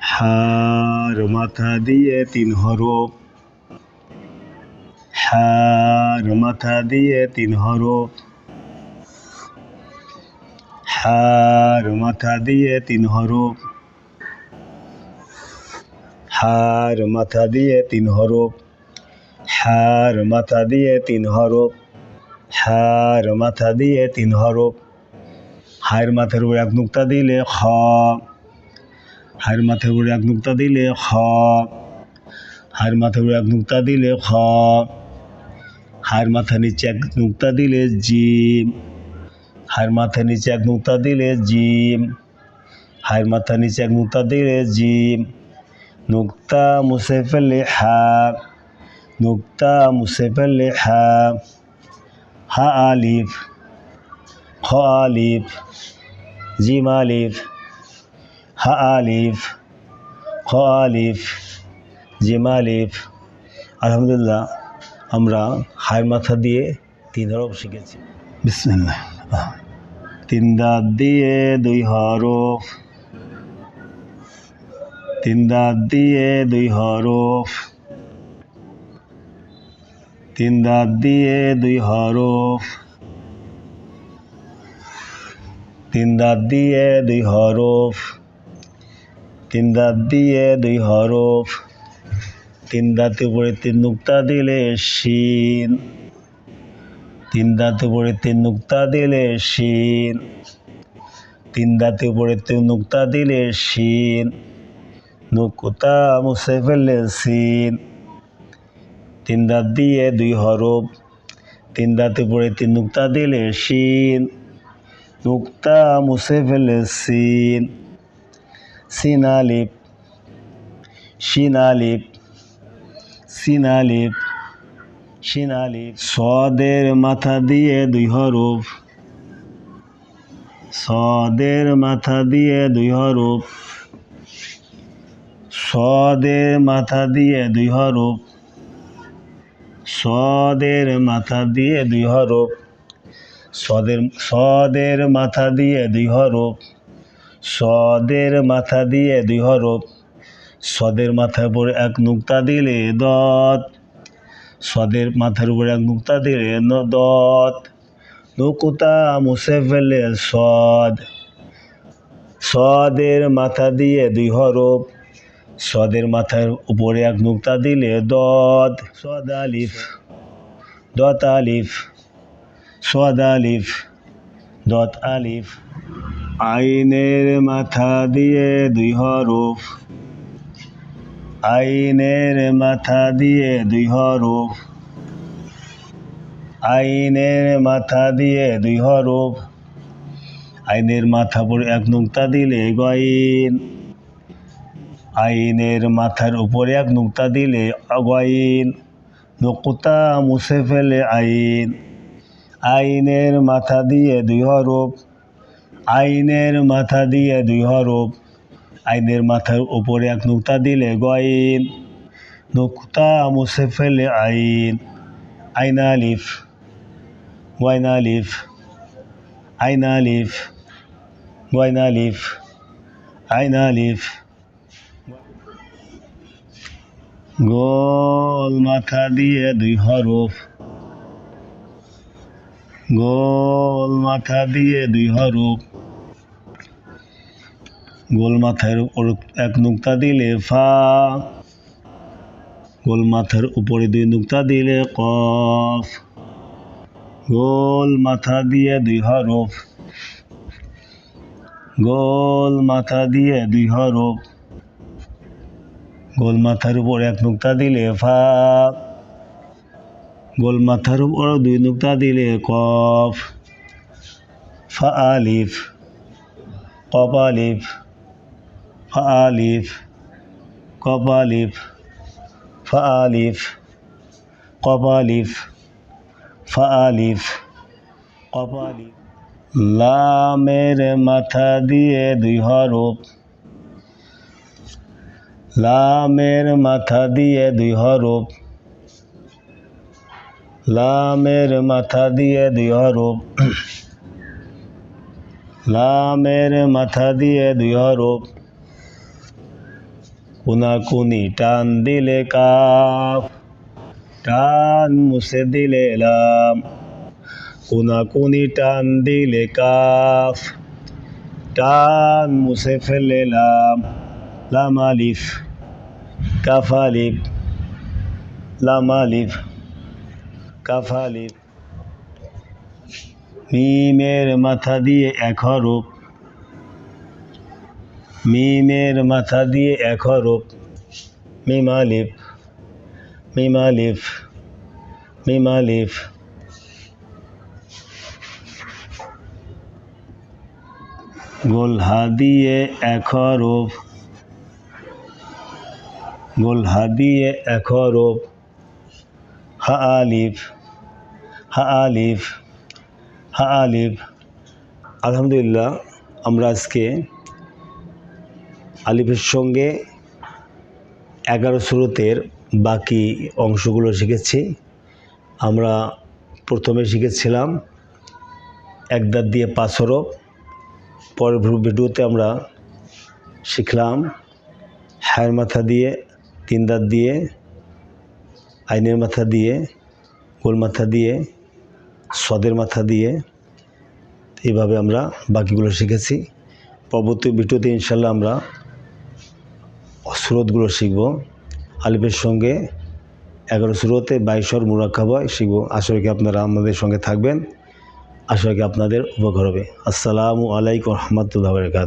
হার মাথা দিয়ে তিন হরফ। হার মাথা দিয়ে তিন হরফ। হার মাথা দিয়ে তিন হরফ। হার মাথা দিয়ে তিন হরফ। হার মাথা দিয়ে তিন হরফ। হার মাথা দিয়ে তিন হরফ। হায়ের মাথার উপর এক নুক্তা দিলে খ। হায়ের মাথার উপর এক নুক্তা দিলে খ। হায়ের মাথার উপর এক নুক্তা দিলে খ। হায়ের মাথা নিচে এক নুক্তা দিলে জিম। হায়ের মাথা নিচে এক নুক্তা দিলে জিম। হায়ের মাথা নিচে এক নুক্তা দিলে জিম। নুক্তা মুছে ফেললে হা। নুক্তা মুছে ফেললে হা। হা আলিফ। খ আলিফ জিম আলিফ হা আলিফ খ আলিফ জিম আলিফ আলহামদুলিল্লাহ, আমরা হায়ের মাথা দিয়ে তিন হরফ শিখেছি। বিসমিল্লাহ। তিন দাঁত দিয়ে দুই হরফ। তিন দাঁত দিয়ে দুই হরফ। তিন দাঁত দিয়ে দুই হরফ। তিন দাঁত দিয়ে দুই হরফ, তিন দাঁত দিয়ে দুই হরফ, তিন দাঁতে উপরে তিন নুক্তা দিলে শিন, তিন দাঁতে উপরে তিন নুক্তা দিলে শিন, তিন দাঁতে উপরে তিন নুক্তা দিলে শিন, নুকুতা মুছে ফেললে সিন তিন দাঁত দিয়ে দুই হরফ, তিন দাঁতে উপরে তিন নুক্তা দিলে শিন নুক্তা মুছে ফেলে সিন সিন আলিফ শিন আলিফ সিন আলিফ সদের মাথা দিয়ে দুই হরফ সদের মাথা দিয়ে দুই হরফ সদের মাথা দিয়ে দুই হরফ সদের মাথা দিয়ে দুই হরফ সদের সদের মাথা দিয়ে দুই হরফ সদের মাথা দিয়ে দুই হরফ সদের মাথার উপর এক নুক্তা দিলে দত, সদের মাথার উপর এক নুক্তা দিলে দত, নুকুতা মুছে ফেলে সদ, সদের মাথা দিয়ে দুই হরফ সদের মাথার উপরে এক নুক্তা দিলে দত, সদ আলিফ, দত আলিফ। সদ আলিফ, দত আলিফ, আইনের মাথা দিয়ে দুই হরফ, আইনের মাথা দিয়ে দুই হরফ, আইনের মাথা দিয়ে দুই হরফ, আইনের মাথা পরে এক নুক্তা দিলে গয়িন আইনের মাথার উপরে এক নুক্তা দিলে অগয়িন নকুতা মুছে ফেলে আইন। আইনের মাথা দিয়ে দুই হরফ, আইনের মাথা দিয়ে দুই হরফ। আইনের মাথার উপরে এক নুক্তা দিলে গয়িন নুক্তা মুছে ফেলে আইন। আইন আলিফ ওয়াইন আলিফ, আইন আলিফ ওয়াইন আলিফ, আইন আলিফ। গোল মাথা দিয়ে দুই হরফ গোল মাথা দিয়ে দুই হরফ গোল মাথার এক নুক্তা দিলে ফা। গোল মাথার উপরে দুই নুক্তা দিলে কফ। গোল মাথা দিয়ে দুই হরফ গোল মাথা দিয়ে দুই হরফ গোল মাথার উপর এক নুক্তা দিলে ফা। গোল মাথার উপর দুই নুক্তা দিলে কফ। ফা আলিফ কপ আলিফ ফা আলিফ কপ আলিফ ফা আলিফ কপ আলিফ ফা আলিফ কপ আলিফ লামের মাথা দিয়ে দুই হরফ। লামের মাথা দিয়ে দুই হরফ। লামের মাথা দিয়ে দুই হরফ লামের মাথা দিয়ে দুই হরফ কোনাকুনি টান দিলে কাফ টান মুছে দিলে লাম কোনাকুনি টান দিলে কাফ টান মুছে ফেলে লাম লাম আলিফ কাফ আলিফ লাম আলিফ কাফ আলিফ মিমের মাথা দিয়ে এক হরফ। মিমের মাথা দিয়ে এক হরফ। মিম আলিফ মিম আলিফ মিম আলিফ গোলহা দিয়ে এক হরফ। গোলহা দিয়ে এক হরফ। হা আলিফ। হা আলিফ হা আলিফ। আলহামদুলিল্লাহ, আমরা আজকে আলিফের সঙ্গে এগারো স্রোতের বাকি অংশগুলো শিখেছি। আমরা প্রথমে শিখেছিলাম এক দাঁত দিয়ে পাঁচ পরের ভিডিওতে আমরা শিখলাম হায়ের মাথা দিয়ে তিন দাঁত দিয়ে, আইনের মাথা দিয়ে, গোল মাথা দিয়ে সদের মাথা দিয়ে এভাবে আমরা বাকিগুলো শিখেছি। পরবর্তী ভিডিওতে ইনশাল্লাহ আমরা সুরতগুলো শিখব। আলিফের সঙ্গে এগারো স্রোতে বাইশর মুরাক্কাবা শিখব। আশা রাখি আপনারা আমাদের সঙ্গে থাকবেন। আশা রাখি আপনাদের উপকার হবে। আসসালামু আলাইকুম রহমতুল্লাহ বরকাত